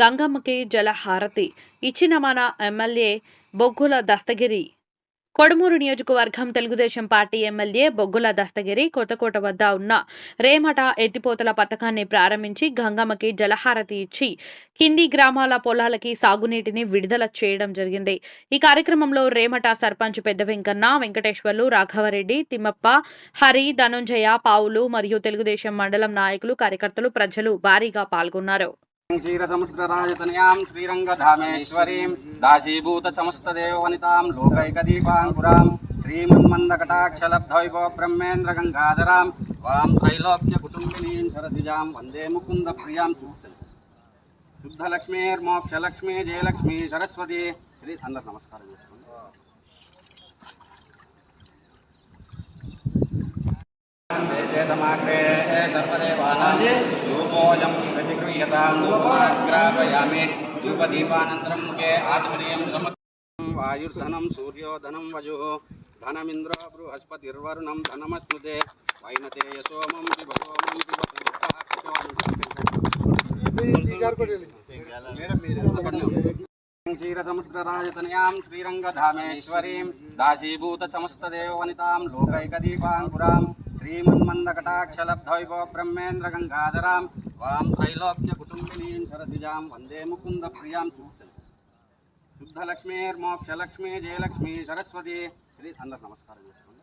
గంగమ్మకి జలహారతి. ఇచ్చిన మన ఎమ్మెల్యే బొగ్గుల దస్తగిరి. కొడుమూరు నియోజకవర్గం తెలుగుదేశం పార్టీ ఎమ్మెల్యే బొగ్గుల దస్తగిరి కొత్తకోట వద్ద ఉన్న రేమట ఎత్తిపోతల పథకాన్ని ప్రారంభించి గంగమ్మకి జలహారతి ఇచ్చి కింది గ్రామాల పొలాలకి సాగునీటిని విడుదల చేయడం జరిగింది. ఈ కార్యక్రమంలో రేమట సర్పంచ్ పెద్ద వెంకన్న వెంకటేశ్వర్లు రాఘవరెడ్డి తిమ్మప్ప హరి ధనుంజయ పావులు మరియు తెలుగుదేశం మండలం నాయకులు కార్యకర్తలు ప్రజలు భారీగా పాల్గొన్నారు. क्षीरसमुद्रराजतनयां श्रीरङ्गधामेश्वरीं दाशीभूतसमस्तदेववनितां लोकैकदीपाङ्कुरां श्रीमन्मन्दकटाक्षलब्धैव ब्रह्मेन्द्रगङ्गाधरां वां त्रैलोक्यकुटुम्बिनीं सरसिजां वंदे मुकुन्दप्रियाँ सूचय शुद्धलक्ष्मीर्मोक्षलक्ष्मी, जयलक्ष्मी, सरस्वती। श्री अंदर नमस्कार। सर्वदेवानां। रूपोऽयं प्रतिगृह्यतां मुखे सूर्योधनं वजुः धनमिन्द्रो बृहस्पतिर्वरुणं धनमस्नुते वैनते यशोमं क्षीरसमुद्रराजतनयां श्रीरङ्गधामेश्वरीं दाशीभूतसमस्तदेववनितां लोकैकदीपाङ्कुरां। श्रीमन्मन्दकटाक्षलब्धैव ब्रह्मेन्द्रगङ्गाधरां वां त्रैलोक्यकुटुम्बिनीं सरसिजां वन्दे मुकुन्दप्रियां सूक्तम् शुद्धलक्ष्मीर्मोक्षलक्ष्मी जयलक्ष्मी सरस्वती श्री అందరు నమస్కారం చేసుకోండి